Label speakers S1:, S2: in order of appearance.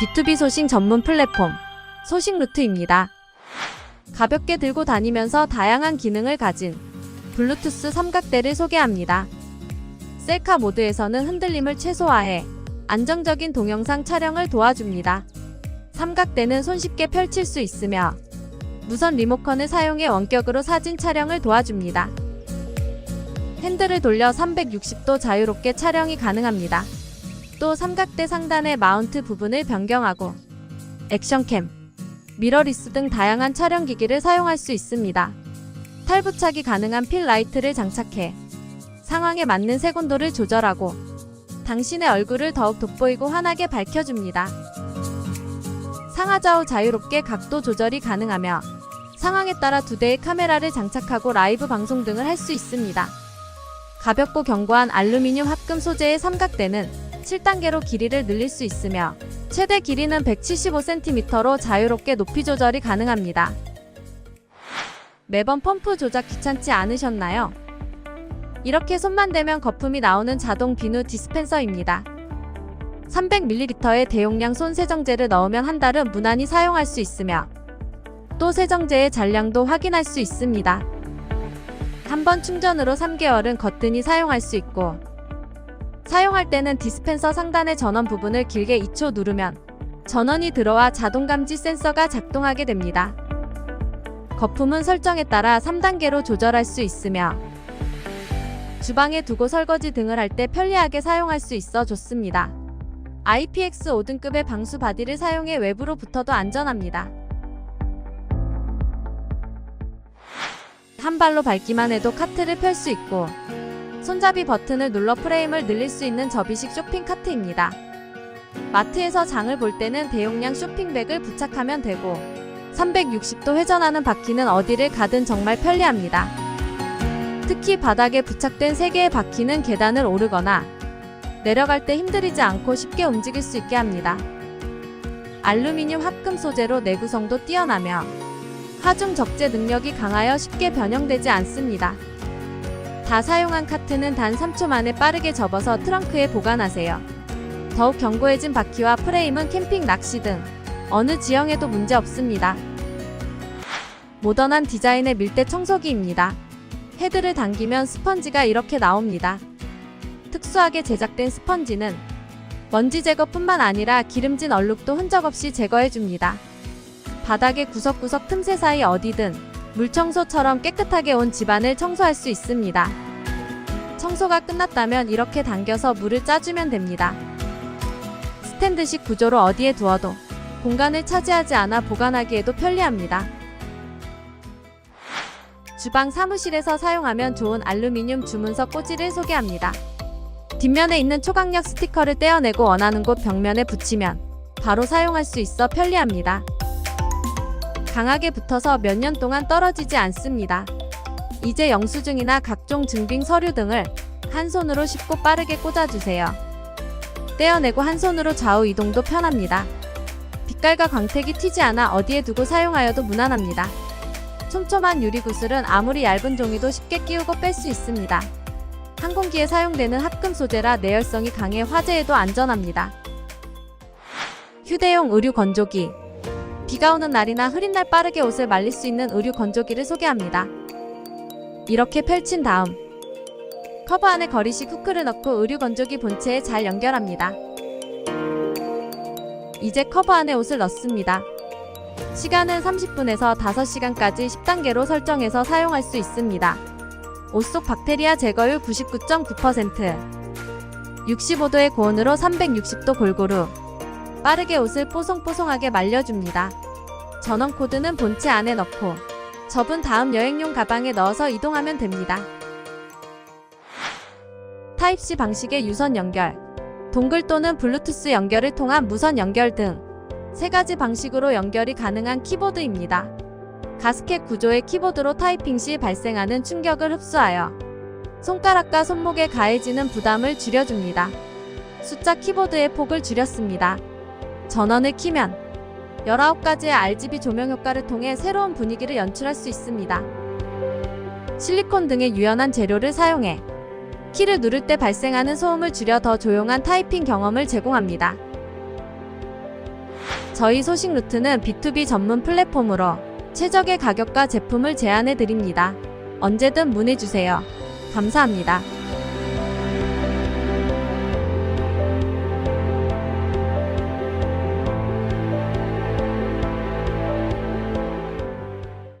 S1: B2B 소싱 전문 플랫폼 소싱 루트입니다. 가볍게 들고 다니면서 다양한 기능을 가진 블루투스 삼각대를 소개합니다. 셀카 모드에서는 흔들림을 최소화해 안정적인 동영상 촬영을 도와줍니다. 삼각대는 손쉽게 펼칠 수 있으며 무선 리모컨을 사용해 원격으로 사진 촬영을 도와줍니다. 핸들을 돌려 360도 자유롭게 촬영이 가능합니다. 또 삼각대 상단의 마운트 부분을 변경하고 액션캠, 미러리스 등 다양한 촬영 기기를 사용할 수 있습니다. 탈부착이 가능한 필 라이트를 장착해 상황에 맞는 색온도를 조절하고 당신의 얼굴을 더욱 돋보이고 환하게 밝혀줍니다. 상하좌우 자유롭게 각도 조절이 가능하며 상황에 따라 두 대의 카메라를 장착하고 라이브 방송 등을 할 수 있습니다. 가볍고 견고한 알루미늄 합금 소재의 삼각대는 7단계로 길이를 늘릴 수 있으며 최대 길이는 175cm로 자유롭게 높이 조절이 가능합니다. 매번 펌프 조작 귀찮지 않으셨나요? 이렇게 손만 대면 거품이 나오는 자동 비누 디스펜서입니다. 300ml의 대용량 손 세정제를 넣으면 한 달은 무난히 사용할 수 있으며 또 세정제의 잔량도 확인할 수 있습니다. 한 번 충전으로 3개월은 거뜬히 사용할 수 있고 사용할 때는 디스펜서 상단의 전원 부분을 길게 2초 누르면 전원이 들어와 자동 감지 센서가 작동하게 됩니다. 거품은 설정에 따라 3단계로 조절할 수 있으며 주방에 두고 설거지 등을 할 때 편리하게 사용할 수 있어 좋습니다. IPX 5등급의 방수 바디를 사용해 외부로 붙어도 안전합니다. 한 발로 밟기만 해도 카트를 펼 수 있고 손잡이 버튼을 눌러 프레임을 늘릴 수 있는 접이식 쇼핑 카트입니다. 마트에서 장을 볼 때는 대용량 쇼핑백을 부착하면 되고 360도 회전하는 바퀴는 어디를 가든 정말 편리합니다. 특히 바닥에 부착된 3개의 바퀴는 계단을 오르거나 내려갈 때 힘들이지 않고 쉽게 움직일 수 있게 합니다. 알루미늄 합금 소재로 내구성도 뛰어나며 하중 적재 능력이 강하여 쉽게 변형되지 않습니다. 다 사용한 카트는 단 3초 만에 빠르게 접어서 트렁크에 보관하세요. 더욱 견고해진 바퀴와 프레임은 캠핑 낚시 등 어느 지형에도 문제 없습니다. 모던한 디자인의 밀대 청소기입니다. 헤드를 당기면 스펀지가 이렇게 나옵니다. 특수하게 제작된 스펀지는 먼지 제거뿐만 아니라 기름진 얼룩도 흔적 없이 제거해줍니다. 바닥의 구석구석 틈새 사이 어디든 물청소처럼 깨끗하게 온 집안을 청소할 수 있습니다. 청소가 끝났다면 이렇게 당겨서 물을 짜주면 됩니다. 스탠드식 구조로 어디에 두어도 공간을 차지하지 않아 보관하기에도 편리합니다. 주방 사무실에서 사용하면 좋은 알루미늄 주문서 꽂이를 소개합니다. 뒷면에 있는 초강력 스티커를 떼어내고 원하는 곳 벽면에 붙이면 바로 사용할 수 있어 편리합니다. 강하게 붙어서 몇 년 동안 떨어지지 않습니다. 이제 영수증이나 각종 증빙 서류 등을 한 손으로 쉽고 빠르게 꽂아주세요. 떼어내고 한 손으로 좌우 이동도 편합니다. 빛깔과 광택이 튀지 않아 어디에 두고 사용하여도 무난합니다. 촘촘한 유리 구슬은 아무리 얇은 종이도 쉽게 끼우고 뺄 수 있습니다. 항공기에 사용되는 합금 소재라 내열성이 강해 화재에도 안전합니다. 휴대용 의류 건조기 비가 오는 날이나 흐린 날 빠르게 옷을 말릴 수 있는 의류 건조기를 소개합니다. 이렇게 펼친 다음 커버 안에 거리식 후크를 넣고 의류 건조기 본체에 잘 연결합니다. 이제 커버 안에 옷을 넣습니다. 시간은 30분에서 5시간까지 10단계로 설정해서 사용할 수 있습니다. 옷 속 박테리아 제거율 99.9% 65도의 고온으로 360도 골고루 빠르게 옷을 뽀송뽀송하게 말려줍니다. 전원 코드는 본체 안에 넣고 접은 다음 여행용 가방에 넣어서 이동하면 됩니다. 타입C 방식의 유선 연결, 동글 또는 블루투스 연결을 통한 무선 연결 등 세 가지 방식으로 연결이 가능한 키보드입니다. 가스켓 구조의 키보드로 타이핑 시 발생하는 충격을 흡수하여 손가락과 손목에 가해지는 부담을 줄여줍니다. 숫자 키보드의 폭을 줄였습니다. 전원을 키면 19가지의 RGB 조명 효과를 통해 새로운 분위기를 연출할 수 있습니다. 실리콘 등의 유연한 재료를 사용해 키를 누를 때 발생하는 소음을 줄여 더 조용한 타이핑 경험을 제공합니다. 저희 소식 루트는 B2B 전문 플랫폼으로 최적의 가격과 제품을 제안해 드립니다. 언제든 문의 주세요. 감사합니다.